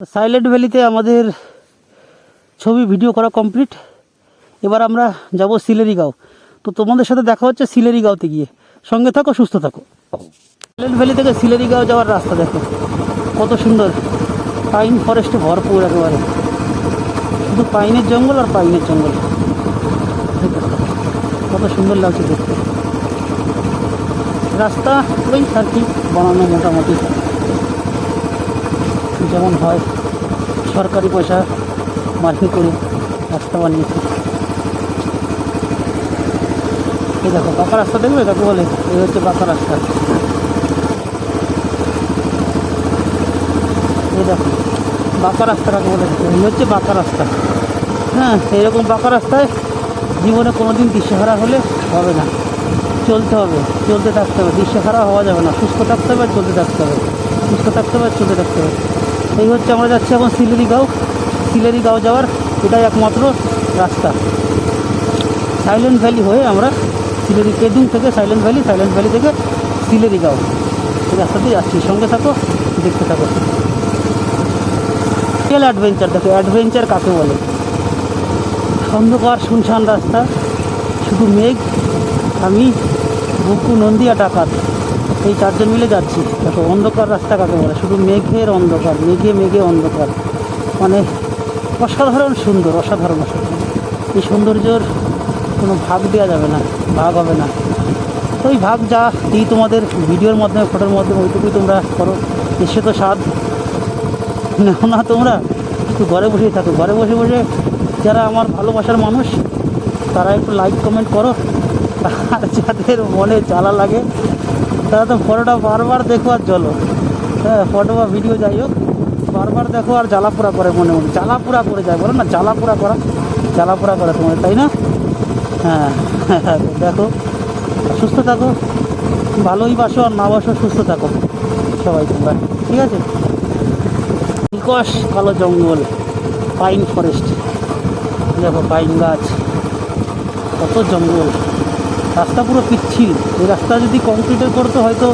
Silent ভ্যালিতে আমাদের ছবি video করা কমপ্লিট এবার আমরা যাব সিলেরিগাঁও। তো তোমাদের সাথে দেখা হচ্ছে সিলেরিগাঁওতে গিয়ে। সঙ্গে থাকো, সুস্থ থাকো। সাইলেন্ট ভ্যালি থেকে সিলেরিগাঁও যাওয়ার রাস্তা দেখো। কত সুন্দর। পাইন ফরেস্টে ভরপুর একেবারে। শুধু পাইনের জঙ্গল আর পাইনের জঙ্গল। কত সুন্দর লাগছে দেখতে। রাস্তা ওই আর কি বানানো মোটামুটি। যেমন হয়, সরকারি পয়সা মার্কিং করে রাস্তা বানিয়েছে এই দেখো, পাকা রাস্তা দেখবে? কাকে বলে? এই হচ্ছে পাকা রাস্তা। এই দেখো বাঁকা রাস্তা কাকে বলে? এই হচ্ছে বাঁকা রাস্তা। হ্যাঁ এরকম বাঁকা রাস্তায় জীবনে কোনো দিন দিশেহারা হলে হবে না। চলতে হবে, চলতে থাকতে হবে। দিশেহারা হওয়া যাবে না। সুস্থ থাকতে হবে, চলতে থাকতে হবে। সুস্থ থাকতে হবে, চলতে থাকতে হবে। এই হচ্ছে আমরা যাচ্ছি এখন সিলেরি গাঁও। সিলেরি গাঁও যাওয়ার এটাই একমাত্র রাস্তা। সাইলেন্ট ভ্যালি হয়ে আমরা সিলেরি কেদুং থেকে সাইলেন্ট ভ্যালি সাইলেন্ট ভ্যালি থেকে সিলেরি গাঁও এই রাস্তা দিয়ে যাচ্ছি সঙ্গে থাকো, দেখতে থাকো। রিয়েল অ্যাডভেঞ্চার দেখো অ্যাডভেঞ্চার কাকে বলে? অন্ধকার, শুনশান রাস্তা, শুধু মেঘ, আমি বুকু নন্দিয়া ডাকাত। এই চারজন মিলে যাচ্ছি। দেখো, অন্ধকার রাস্তা কাকে বলে? শুধু মেঘের অন্ধকার, মেঘে মেঘে অন্ধকার। মানে অসাধারণ সুন্দর, অসাধারণ অসাধারণ এই সৌন্দর্যর কোনো ভাগ দেওয়া যাবে না, ভাগ হবে না। তো ওই ভাগ যা দিই তোমাদের ভিডিওর মাধ্যমে, ফটোর মাধ্যমে ওইটুকুই তোমরা করো। এসে তো স্বাদ। নাও না তোমরা, একটু ঘরে বসেই থাকো। ঘরে বসে বসে যারা আমার ভালোবাসার মানুষ, তারা একটু লাইক কমেন্ট করো। আর যাদের মনে জ্বালা লাগে তারা তো ফটোটা বারবার দেখো আর চলো হ্যাঁ ফটো বা ভিডিও যাই হোক, বারবার দেখো আর জ্বালাপোড়া করে মনে মনে। জ্বালাপোড়া করে যায়, বলো না, জ্বালাপোড়া করা। জ্বালাপোড়া করে তোমাদের, তাই না? হ্যাঁ দেখো, সুস্থ থাকো, ভালোই বাসো আর না বাসো, সুস্থ থাকো সবাই তোমরা, ঠিক আছে? নিকশ কালো জঙ্গল পাইন ফরেস্ট দেখো পাইন গাছ, কত জঙ্গল। রাস্তা পুরো পিচ্ছিল। এই রাস্তা যদি কংক্রিটের করতো হয়তো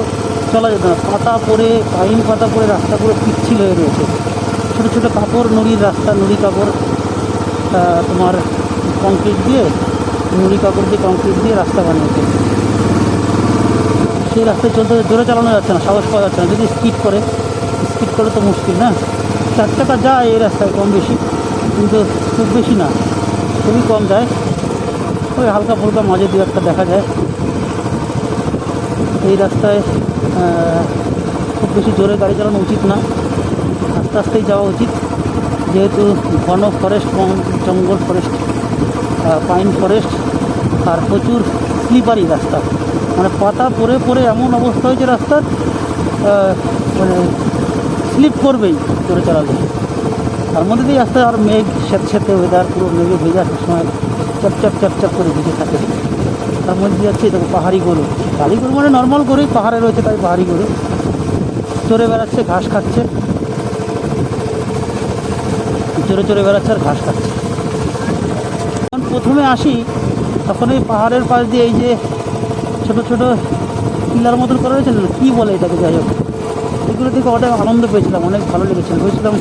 চলা যেত না। পাতা পরে পাইন পাতা পরে রাস্তা পুরো পিচ্ছিল হয়ে রয়েছে। ছোটো ছোটো কাপড়, নুড়ির রাস্তা, নুড়ি কাপড় তোমার কংক্রিট দিয়ে, নুড়ি কাপড় দিয়ে কংক্রিট দিয়ে রাস্তা বানিয়েছে। সেই রাস্তায় চলতে জোরে চালানো যাচ্ছে না, সাহস পাওয়া যাচ্ছে না। যদি স্পিড করে স্পিড করে তো মুশকিল না? চার চাকা যায় এই রাস্তায় কম বেশি, কিন্তু খুব বেশি না। খুবই কম যায়। ওই হালকা ফুলকা মাঝে দু একটা দেখা যায়। এই রাস্তায় খুব বেশি জোরে গাড়ি চালানো উচিত না। আস্তে আস্তেই যাওয়া উচিত। যেহেতু ঘন ফরেস্ট জঙ্গল ফরেস্ট পাইন ফরেস্ট আর প্রচুর স্লিপারি রাস্তা। মানে পাতা পরে পরে এমন অবস্থা হয়েছে রাস্তার মানে স্লিপ করবেই জোরে চালালে। তার মধ্যে দিয়ে আসতে আর মেঘ স্যাঁতস্যাঁতে ওয়েদার পুরো মেঘে ভেজা সবসময়। চাপ চাপ চাপ চাপ করে ভিজে থাকে। তার মধ্যে যাচ্ছে দেখো পাহাড়ি গরু। পাহাড়ি গরু মানে নর্মাল গরুই পাহাড়ে রয়েছে, তাই পাহাড়ি গরু। চড়ে বেড়াচ্ছে, ঘাস খাচ্ছে। চড়ে চড়ে বেড়াচ্ছে আর ঘাস খাচ্ছে। যখন প্রথমে আসি, তখন এই পাহাড়ের পাশ দিয়ে এই যে ছোট ছোট টিলার মতন করা রয়েছে না, কী বলে এটাকে যাই হোক। এগুলো থেকে অনেক আনন্দ পেয়েছিলাম, অনেক ভালো লেগেছিল। ভেবেছিলাম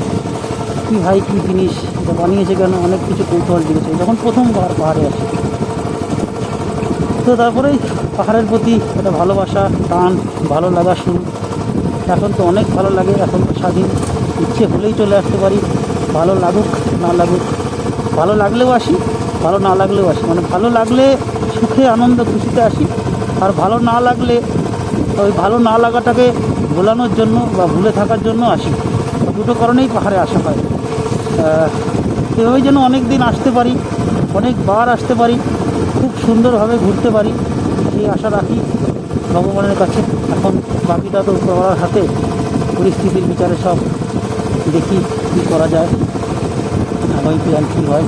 কী ভাই কী জিনিস, এটা বানিয়েছে কেন, অনেক কিছু কৌতূহল দিয়েছে যখন প্রথমবার পাহাড়ে আসি। তো তারপরেই পাহাড়ের প্রতি একটা ভালোবাসা, টান, ভালো লাগা শুরু। এখন তো অনেক ভালো লাগে, এখন তো স্বাধীন। ইচ্ছে হলেই চলে আসতে পারি। ভালো লাগুক, না লাগুক। ভালো লাগলেও আসি, ভালো না লাগলেও আসি। মানে ভালো লাগলে সুখে, আনন্দ, খুশিতে আসি। আর ভালো না লাগলে, ওই ভালো না লাগাটাকে ভোলানোর জন্য বা ভুলে থাকার জন্য আসি। দুটো কারণেই পাহাড়ে আসা হয়। এভাবে যেন অনেক দিন আসতে পারি, অনেকবার আসতে পারি, খুব সুন্দরভাবে ঘুরতে পারি, এই আশা রাখি ভগবানের কাছে। এখন বাকিটা তো করার হাতে পরিস্থিতির বিচারে সব দেখি কী করা যায়, আগামী প্ল্যান কী হয়।